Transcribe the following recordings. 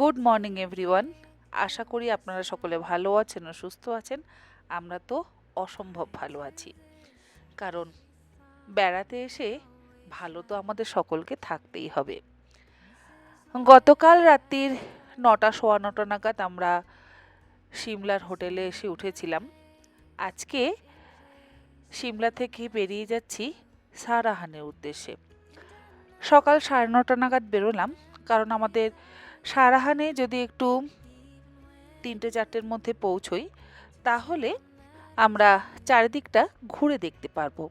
Good morning, everyone. আশা করি আপনারা সকলে ভালো আছেন ও সুস্থ আছেন। আমরা তো অসম্ভব ভালো আছি। কারণ বেড়াতে এসে ভালো তো আমাদের সকলকে থাকতেই হবে। গতকাল রাত্রির নটা, সোয়া নটা নাগাদ আমরা সিমলার হোটেলে এসে উঠেছিলাম। আজকে সিমলা থেকে বেরিয়ে যাচ্ছি সারাহানের উদ্দেশ্যে। সকাল সাড়ে নটা নাগাদ বেরোলাম, কারণ আমাদের সারাহানে যদি একটু তিনটে চারটের মধ্যে পৌঁছই, তাহলে আমরা চারিদিকটা ঘুরে দেখতে পারব।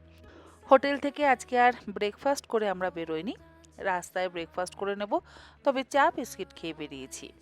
হোটেল থেকে আজকে আর ব্রেকফাস্ট করে আমরা বেরোইনি। রাস্তায় ব্রেকফাস্ট করে নেব, তবে চা বিস্কিট খেয়ে বেরিয়েছি।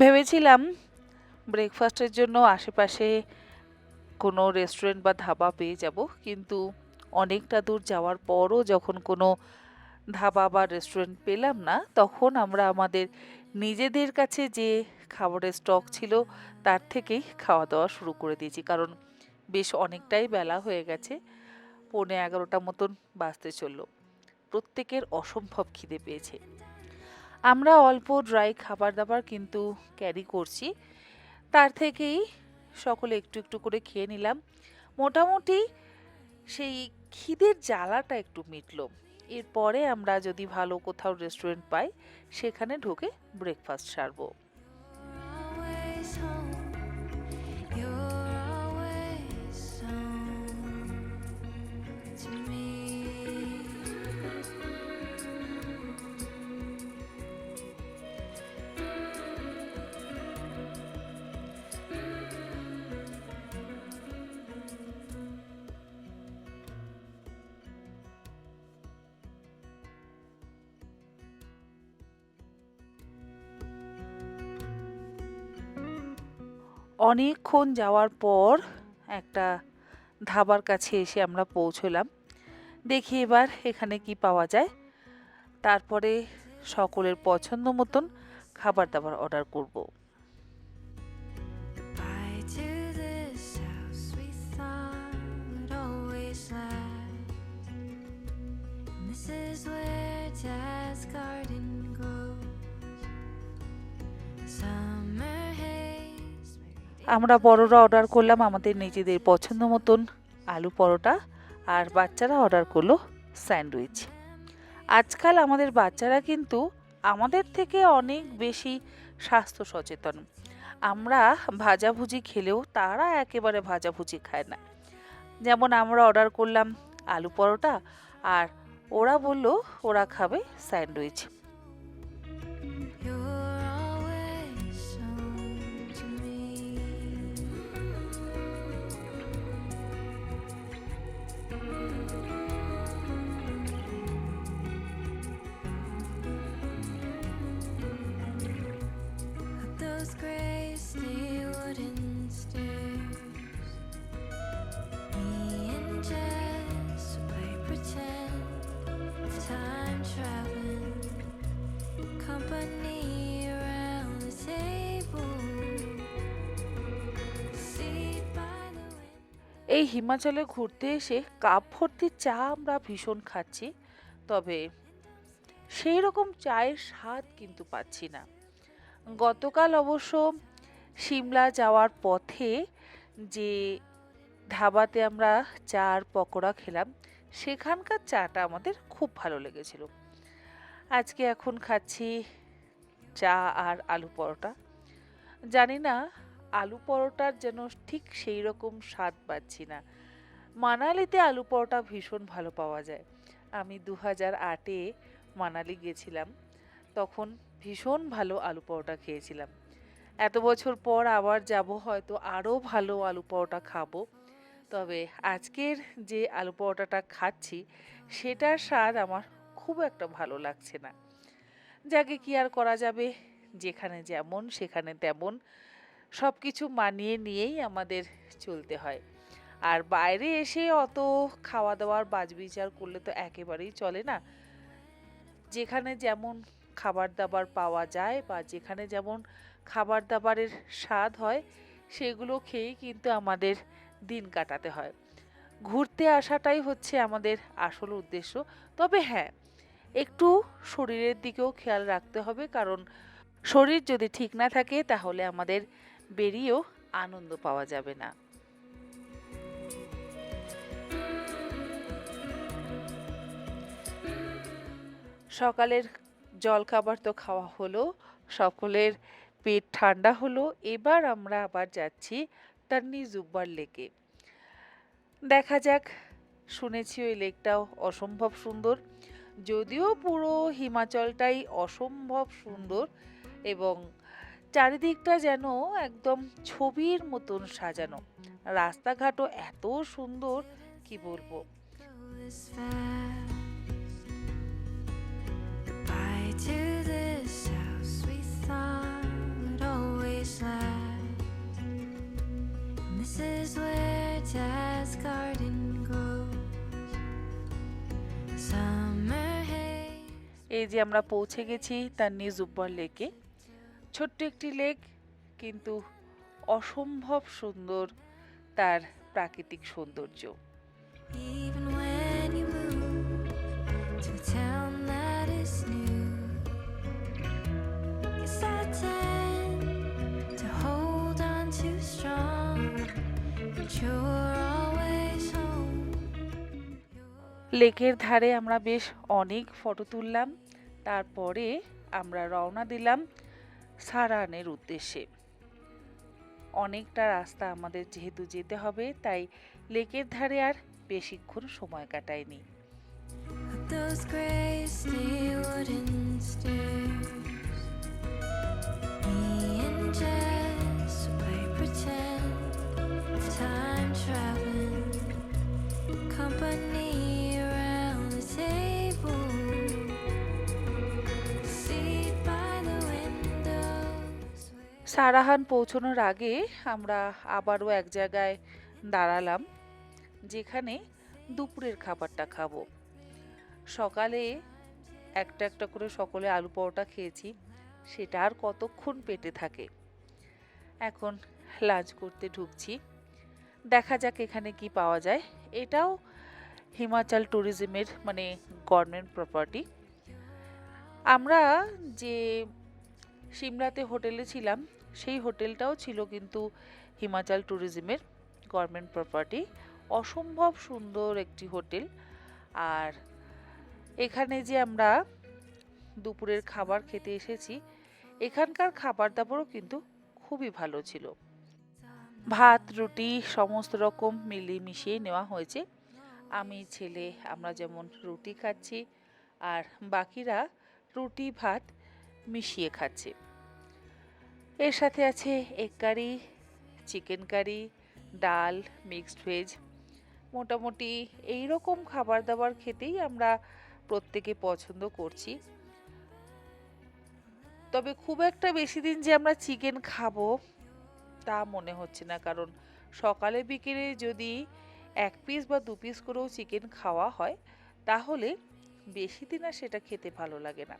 ভেবেছিলাম ব্রেকফাস্টের জন্য আশেপাশে কোনো রেস্টুরেন্ট বা ধাবা পেয়ে যাব, কিন্তু অনেকটা দূর যাওয়ার পরও যখন কোনো ধাবা বা রেস্টুরেন্ট পেলাম না, তখন আমরা আমাদের নিজেদের কাছে যে খাবারের স্টক ছিল, তার থেকেই খাওয়া দাওয়া শুরু করে দিয়েছি। কারণ বেশ অনেকটাই বেলা হয়ে গেছে, পৌনে এগারোটা মতন বাজতে চলল। প্রত্যেকের অসম্ভব খিদে পেয়েছে। আমরা অল্প ড্রাই খাবার দাবার কিন্তু ক্যারি করছি। তার থেকেই সকলে একটু একটু করে খেয়ে নিলাম। মোটামুটি সেই খিদের জ্বালাটা একটু মিটল। এরপরে আমরা যদি ভালো কোথাও রেস্টুরেন্ট পাই, সেখানে ঢুকে ব্রেকফাস্ট সারবো। অনেকক্ষণ যাওয়ার পর একটা ধাবার কাছে এসে আমরা পৌঁছলাম। দেখি এবার এখানে কি পাওয়া যায়। তারপরে সকলের পছন্দ মতন খাবার দাবার অর্ডার করব। Summer hay আমরা বড়রা অর্ডার করলাম আমাদের নিজেদের পছন্দ মতন আলু পরোটা আর বাচ্চারা অর্ডার করল স্যান্ডউইচ। আজকাল আমাদের বাচ্চারা কিন্তু আমাদের থেকে অনেক বেশি স্বাস্থ্য সচেতন। আমরা ভাজাভুজি খেলেও তারা একেবারে ভাজাভুজি খায় না। যেমন আমরা অর্ডার করলাম আলু পরোটা আর ওরা বলল ওরা খাবে স্যান্ডউইচ। এই হিমাচলে ঘুরতে এসে কাপ ভর্তি চা আমরা ভীষণ খাচ্ছি, তবে সেই রকম চায়ের স্বাদ কিন্তু পাচ্ছি না। গতকাল অবশ্য সিমলা যাওয়ার পথে যে ধাবাতে আমরা চা আর পকোড়া খেলাম, সেখানকার চাটা আমাদের খুব ভালো লেগেছিল। আজকে এখন খাচ্ছি চা আর আলু পরোটা। জানি না আলু পরোটার যেন ঠিক সেই রকম স্বাদ পাচ্ছি না। মানালিতে আলু পরোটা ভীষণ ভালো পাওয়া যায়। আমি দু হাজার আটে মানালি গেছিলাম, তখন ভীষণ ভালো আলু পরোটা খেয়েছিলাম। এত বছর পর আবার যাব, হয়তো আরও ভালো আলু পরোটা খাব। তবে আজকের যে আলু পরোটাটা খাচ্ছি, সেটার স্বাদ আমার খুব একটা ভালো লাগছে না। যাকে কি আর করা যাবে, যেখানে যেমন, সেখানে তেমন। সব কিছু মানিয়ে নিয়েই আমাদের চলতে হয়। আর বাইরে এসে অত খাওয়া দাওয়ার বাজবিচার করলে তো একেবারেই চলে না। যেখানে যেমন খাবার দাবার পাওয়া যায় বা যেখানে যেমন খাবার দাবারের স্বাদ হয়, সেগুলো খেয়েই কিন্তু আমাদের দিন কাটাতে হয়। ঘুরতে আসাটাই হচ্ছে আমাদের আসল উদ্দেশ্য। তবে হ্যাঁ একটু শরীরের দিকেও খেয়াল রাখতে হবে কারণ শরীর যদি ঠিক না থাকে, তাহলে আমাদের বেরিয়েও আনন্দ পাওয়া যাবে না। সকালের জলখাবার তো খাওয়া হলো, সকলের পেট ঠান্ডা হলো, এবার আমরা আবার যাচ্ছি তান্নি জুব্বার লেকে। দেখা যাক, শুনেছি ওই লেকটাও অসম্ভব সুন্দর। যদিও পুরো হিমাচলটাই অসম্ভব সুন্দর এবং চারিদিকটা যেন একদম ছবির মতন সাজানো। রাস্তাঘাটও এত সুন্দর, কি বলব? এই যে আমরা পৌঁছে গেছি তার নিউ উপর লেকে। ছোট্ট একটি লেক কিন্তু অসম্ভব সুন্দর তার প্রাকৃতিক সৌন্দর্য। লেকের ধারে আমরা বেশ অনেক ফটো তুললাম তারপরে আমরা রওনা দিলাম সারানের উদ্দেশ্যে। অনেকটা রাস্তা আমাদের যেহেতু যেতে হবে, তাই লেকের ধারে আর বেশিক্ষণ সময় কাটায়নি। Up সারাহান পৌঁছানোর আগে আমরা আবারও এক জায়গায় দাঁড়ালাম, যেখানে দুপুরের খাবারটা খাব। সকালে একটা একটা করে সকলে আলু পরোটা খেয়েছি, সেটা আর কতক্ষণ পেটে থাকে? এখন লাঞ্চ করতে ঢুকছি। দেখা যাক এখানে কি পাওয়া যায়। এটাও হিমাচল ট্যুরিজমের মানে গভর্নমেন্ট প্রপার্টি। আমরা যে সিমলাতে হোটেলে ছিলাম সেই হোটেলটাও ছিল কিন্তু হিমাচল ট্যুরিজমের গভর্নমেন্ট প্রপার্টি। অসম্ভব সুন্দর একটি হোটেল। আর এখানে যে আমরা দুপুরের খাবার খেতে এসেছি, এখানকার খাবার দাবারও কিন্তু খুবই ভালো ছিল। ভাত, রুটি, সমস্ত রকম মিলিয়ে নেওয়া হয়েছে। আমি, ছেলে, আমরা যেমন রুটি খাচ্ছি, আর বাকিরা রুটি, ভাত মিশিয়ে খাচ্ছে। এর সাথে আছে এগ কারি চিকেন কারি ডাল মিক্সড ভেজ মোটামুটি এই রকম খাবার দাবার খেতেই আমরা প্রত্যেকে পছন্দ করছি। তবে খুব একটা বেশি দিন যে আমরা চিকেন খাব, তা মনে হচ্ছে না। কারণ সকালে বিকেলে যদি এক পিস বা দু পিস করেও চিকেন খাওয়া হয়, তাহলে বেশি দিন আর সেটা খেতে ভালো লাগে না।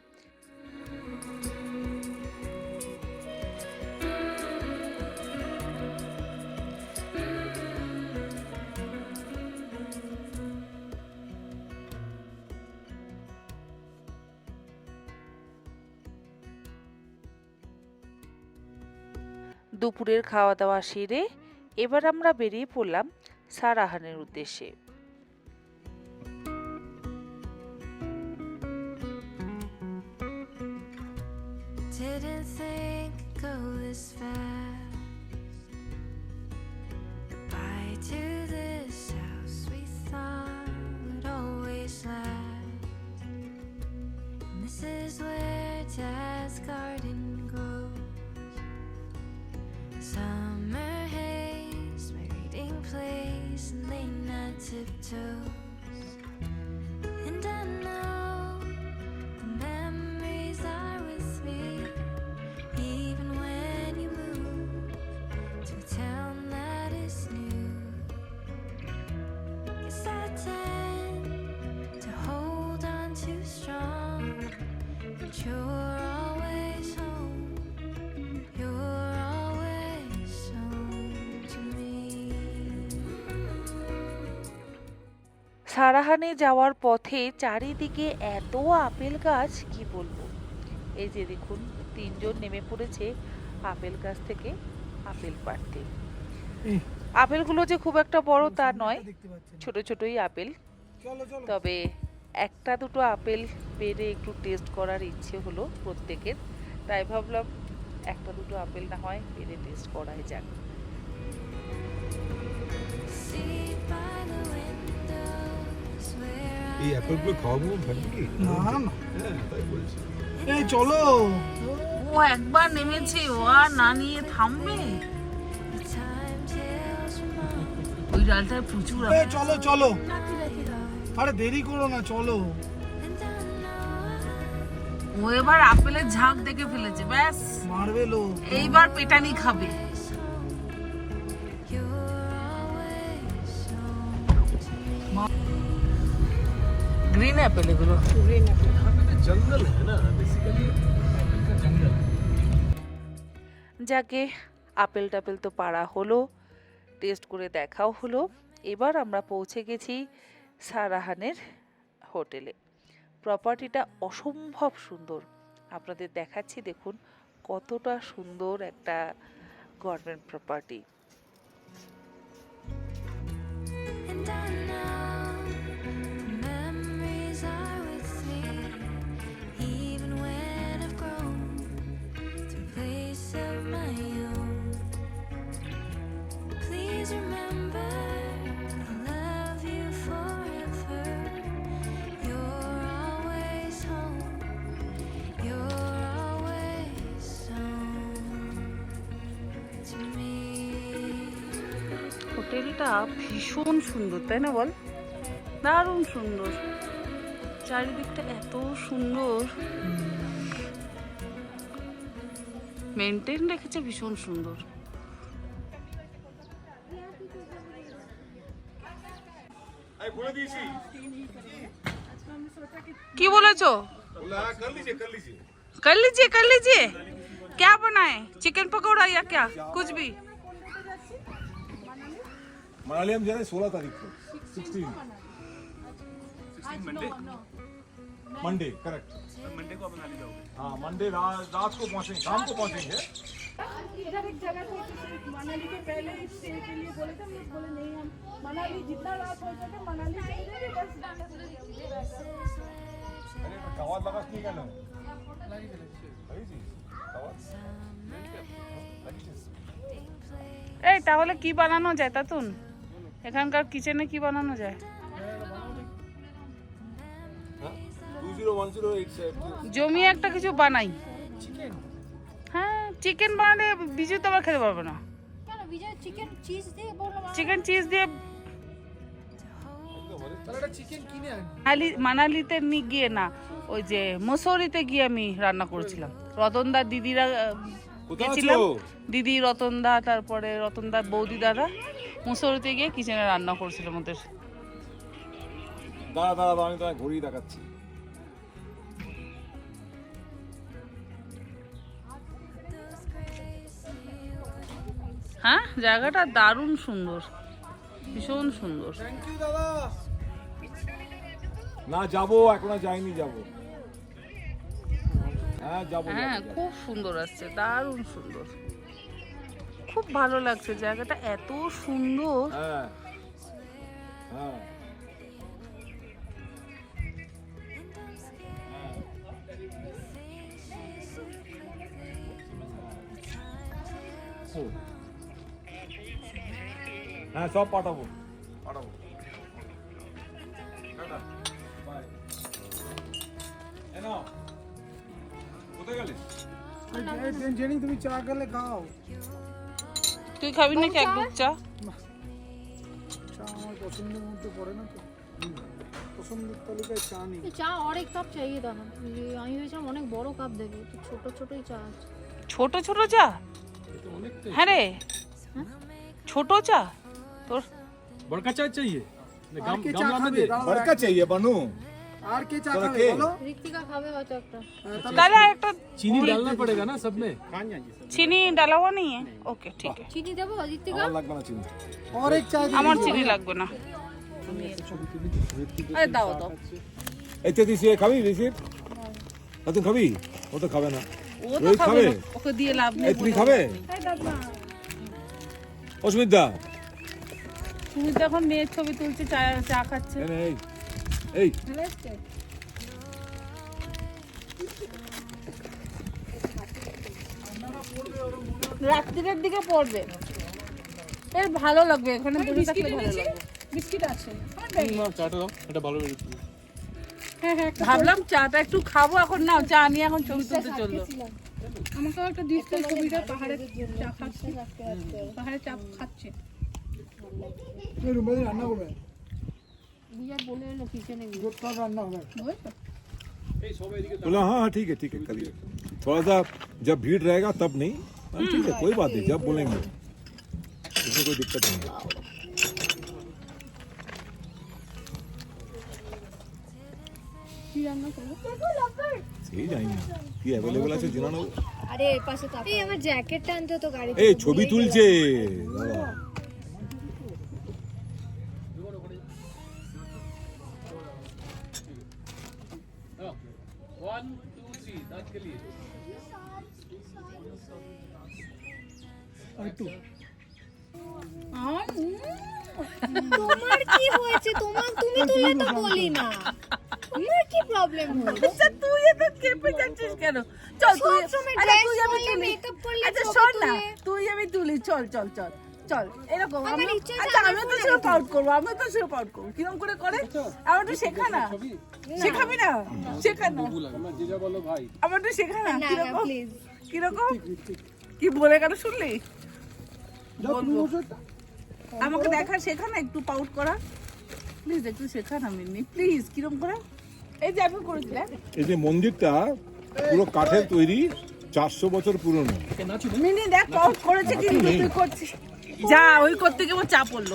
দুপুরের খাওয়া দাওয়া সেরে এবার আমরা বেরিয়ে পড়লাম সারাহানের উদ্দেশ্যে। This is where Jazz Garden And I know the memories are with me, even when you move to a town that is new. Guess I tend to hold on too strong, but you're সারাহানে যাওয়ার পথে চারিদিকে এত apple গাছ কি বলব? এই যে দেখুন তিনজন নেমে পড়েছে আপেল গাছ থেকে আপেল পাড়তে। আপেলগুলো যে খুব একটা বড় তা নয় ছোট ছোটই আপেল। তবে একটা দুটো আপেল পেরে একটু টেস্ট করার ইচ্ছে হলো প্রত্যেকের। তাই ভাবলাম একটা দুটো আপেল না হয় পেরে টেস্ট করাই যাক। এই অ্যাপেলগুলো খাওয়াবো কি না না হ্যাঁ তাই বলছি। এই চলো। ও একবার নেমেছে ও আর না নিয়ে থামবে. ওই ডালটায় প্রচুর এই চলো চলো। আরে দেরি করো না চলো। ও এবার আপেলের ঝাঁক দেখে ফেলেছে ব্যাস। মারবে লোক। এইবার পেটানি খাবে। গ্রিন অ্যাপেল এগুলো। জঙ্গল না বেসিক্যালি জঙ্গল যাকে আপেল টাপেল তো পাড়া হলো টেস্ট করে দেখাও হলো এবার আমরা পৌঁছে গেছি সারাহানের হোটেলে। প্রপার্টিটা অসম্ভব সুন্দর। আপনাদের দেখাচ্ছি দেখুন কতটা সুন্দর একটা গভর্নমেন্ট প্রপার্টি হোটেলটা ভীষণ সুন্দর তাই না বল দারুণ সুন্দর চারিদিকটা এত সুন্দর মেনটেন রেখেছে ভীষণ সুন্দর কি বলেছো बोला कर लीजिए कर लीजिए कर लीजिए कर लीजिए क्या बनाए चिकन पकौड़ा या क्या कुछ भी मनाली हम जा रहे हैं सोलह तारीख को सिक्सटीन मंडे करेक्ट मंडे को मनाली जाओगे हाँ मंडे रात रात को पहुंचेंगे शाम को पहुंचेंगे इधर एक जगह थी किसी मनाली के पहले ही स्टे के लिए बोले थे हम लोग बोले नहीं हम मनाली जितना रात हो सके मनाली चले जाएंगे बस जाने से अरे तो गावात लगाच नाही का ना লাগিয়েছিস? গাওয়াত? লাগিয়েছিস? এই তাহলে কি বানানো যায় তাতুন এখানকার কিচেনে কি বানানো যায়? জমি একটা কিছু বানাই। হ্যাঁ চিকেন বানালে বিজু তো আবার খেতে পারবে না। চিকেন চিজ দিয়ে মানালিতে নি গিয়ে না ওই যে মসৌরিতে গিয়ে আমি রান্না করেছিলাম। রতনদার দিদিরা গেছিলাম? দিদি রতনদা তারপরে রতনদার বৌদি দাদা। মসৌরিতে গিয়ে কিচেনে রান্না করেছিলাম ওদের। দাঁড়া দাঁড়া আমি তোমায় ঘড়ি দেখাচ্ছি। হ্যাঁ জায়গাটা দারুণ সুন্দর। ভীষণ সুন্দর। না যাব এখনও যাইনি যাব। হ্যাঁ যাব হ্যাঁ। খুব সুন্দর আসছে দারুণ সুন্দর। খুব ভালো লাগছে জায়গাটা এত সুন্দর। হ্যাঁ। হ্যাঁ। হ্যাঁ সব পাঠাবো। পাঠাবো। কোথায় গেলে? জেনি তুমি চা গেলে খাও। তুই খাবি নাকি এক গ্রুপ চা চা আমার পছন্দের মধ্যে পড়ে না তো পছন্দের তালিকায় চা নেই চা और एक কাপ চাইয়ে দাও না ये আমি ভেবেছিলাম অনেক বড় কাপ দেবে তো ছোট ছোটই চা আছে ছোট ছোট চা হ্যাঁ রে ছোট চা তোর बड़का चाय चाहिए আর কে চা খাবে দাঁড়াও, बड़का चाहिए बनू আর কে চা তোরা খাবে কে? বলো ঋতিকা খাবে হয়তো একটা হ্যাঁ, তাহলে তাহলে একটা चीनी डालना पड़ेगा ना सब में চিনি ডালা हुआ नहीं है ओके ठीक है চিনি দেবো ঋতিকা আমার লাগবে না চিনি और एक चाय दे আমার दीजिए। চিনি লাগবে না আরে দাও দাও এই তেতিস এ খাবি রিসিপ না তুই খাবি ও তো খাবে না ও তো রোহিত খাবে খাবে? না, ওকে দিয়ে লাভ নেই এই তুমি খাবে অস্মিতা তুমি তো এখন মেয়ের ছবি তুলছে চা চা খাচ্ছে এই নে, এই। রাত্রির দিকে পড়বে। এর ভালো লাগবে এখানে বসে থাকলে ভালো লাগবে। বিস্কিট আছে। চাটা দাও এটা ভালো বেরোচ্ছে হ্যাঁ হ্যাঁ একটা ভাবলাম চাটা একটু খাব এখন না চা নিয়ে এখন ছবি তুলতে চলল। আমাকেও একটা দিস তো ছবিটা পাহাড়ে চা খাচ্ছে। পাহাড়ে চা খাচ্ছে। রান্না করবে? বিয়ার বলে এলো কিচেনে গোটা রান্না হবে বুঝেছো बोला हाँ हाँ ठीक है ठीक है करिए थोड़ा सा जब भीड़ रहेगा तब नहीं हाँ, ठीक है कोई बात नहीं जब बोलेंगे इसमें कोई दिक्कत नहीं है কি রান্না করবো চল চল চল। এরকম আচ্ছা তো সেরকম করব তো সেরকম করব। কিরম করে করে? আমার শেখা না। শেখাবি না? শেখা না। আমার শেখা না। কীরকম? কীরকম? কি বলে কেন শুনলি? আমাকে দেখা শেখা না? একটু পাউট করা। প্লিজ একটু শেখা না মিন্নি। প্লিজ কিরম করে? এই যে আমি করেছিলাম। এই যে মন্দিরটা পুরো কাঠের তৈরি। চারশো বছর পুরনো। মিনি দেখ করেছে কিন্তু তুই করছিস। যা ওই করতে গিয়ে চা পড়ল।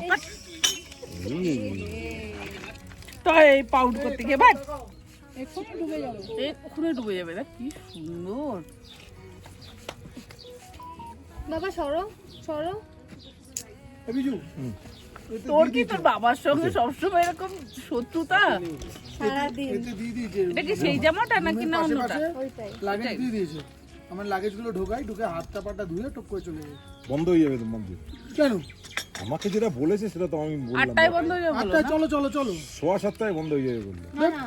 তো এই পাউট করতে গিয়ে বাট এক্ষুনি ডুবে যাবে এক্ষুনি ডুবে যাবে না কি সুন্দর। বাবা সরো সরো। বিজু তোর কি তোর বাবার সঙ্গে সবসময় এরকম শত্রুতা? এটা কি সেই জামাটা নাকি না অন্যটা? দিয়ে দিয়েছে। আমার লাগেজগুলো ঢোকাই ঢুকে হাতটা পাটা ধুয়ে টুক করে চলে যাবে বন্ধ হয়ে যাবে। মন্দির কেন? আমাকে যেটা বলেছে সেটা তো আমি বললাম। আটটায় বন্ধ হয়ে যাবে বলো আটটায় না? চলো চলো চলো। সোয়া সাতটায় বন্ধ হয়ে যাবে বলল। না না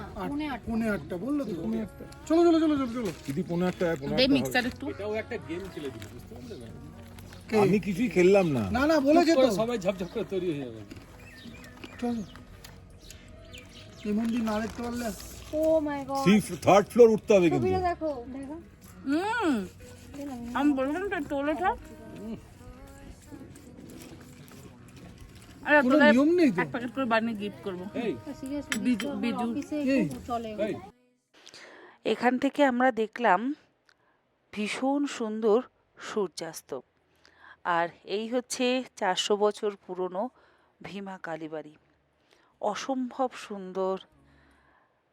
আট পৌনে আটটা। বলল তো। পৌনে আটটা। চলো চলো চলো চলো চলো। দিদি পনেরো একটা পনেরো দে একটা মিক্সার একটু। এটাও একটা গেম খেলে দিল বুঝতে পারলে না? কে? আমি কিছুই খেললাম না। না না বলেছে তো। সবাই ঝপঝপ করে তৈরি হয়ে যাবে। চলো। এই মন্দির না দেখতে পারলে ও my god three third floor উঠতে হবে কিন্তু। ছবিটা দেখো দেখো। হুম আমি বললাম তো টোলে থাক আরে নিয়ম নেই এক প্যাকেট করে বানিয়ে গিফট করব বিজু বিজু চলে এখান থেকে আমরা দেখলাম ভীষণ সুন্দর সূর্যাস্ত। আর এই হচ্ছে চারশো বছর পুরনো ভীমা কালীবাড়ি। অসম্ভব সুন্দর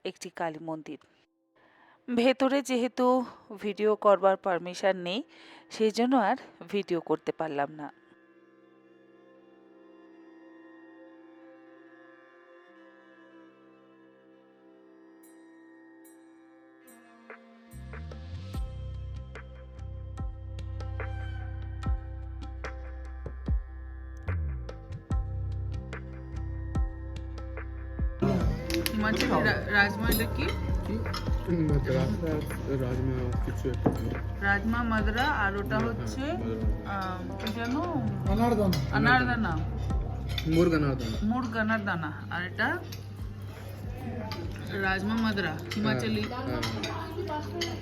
একটি কালী মন্দির। ভেতরে যেহেতু ভিডিও করবার পারমিশন নেই সেই জন্য আর ভিডিও করতে পারলাম না। রাজমা এটা কি? রাজমা কিছু রাজমা মাদরা আর ওটা হচ্ছে আহ, আনারদানা আনারদানা মুরগা দানা মুরগ আনারদানা আর এটা রাজমা মাদরা হিমাচলি।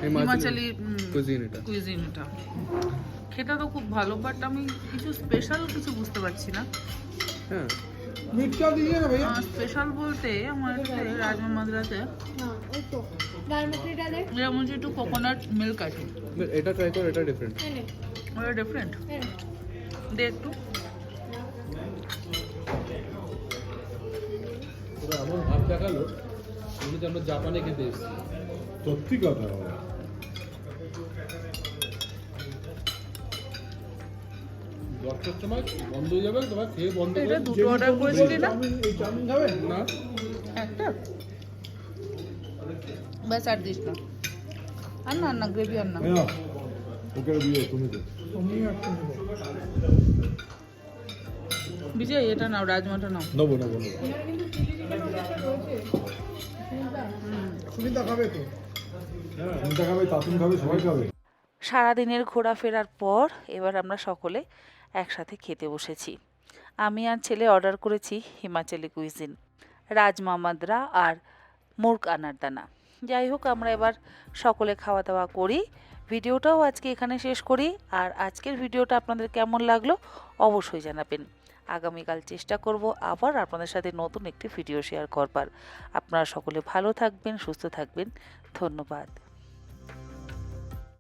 হিমাচলি কুজিন এটা। কুইজিন এটা। খেতে তো খুব ভালো বাট আমি কিছু স্পেশাল কিছু বুঝতে পারছি না। হ্যাঁ। মিটকা দিয়ে না ভাইয়া স্পেশাল বলতে আমার রাজমা মাদরাতে হ্যাঁ যেমন হচ্ছে একটু কোকোনাট মিল্ক আছে। এটা ট্রাই করো এটা ডিফারেন্ট ওটা ডিফারেন্ট দে একটু। এমন ভাব দেখাল আমরা জাপানে খেতে এসেছি। সত্যি কথা দশটার সময় বন্ধ হয়ে যাবে তোমার খেয়ে বন্ধ এটা দুটো অর্ডার করেছিলি না? এই চাউমিন খাবে? না। একটা? ব্যাস আর দিস না। আর না না গ্রেভি আর না। ওকে দিয়ে তুমি তো বিজয় এটা নাও রাজমাটা নাও। নেব নেব নেব। সুনিতা খাবে তো? হ্যাঁ খাবে তাতুন খাবে সবাই খাবে। সারাদিনের ঘোরাফেরার পর এবার আমরা সকলে একসাথে খেতে বসেছি। আমি আর ছেলে অর্ডার করেছি হিমাচলি কুইজিন রাজমা মাদ্রা আর মুরগ আনারদানা যাই হোক, আমরা এবার সকলে খাওয়া দাওয়া করি। ভিডিওটাও আজকে এখানে শেষ করি। আর আজকের ভিডিওটা আপনাদের কেমন লাগল অবশ্যই জানাবেন। আগামীকাল চেষ্টা করব আবার আপনাদের সাথে নতুন একটি ভিডিও শেয়ার করবার। আপনারা সকলে ভালো থাকবেন, সুস্থ থাকবেন। ধন্যবাদ।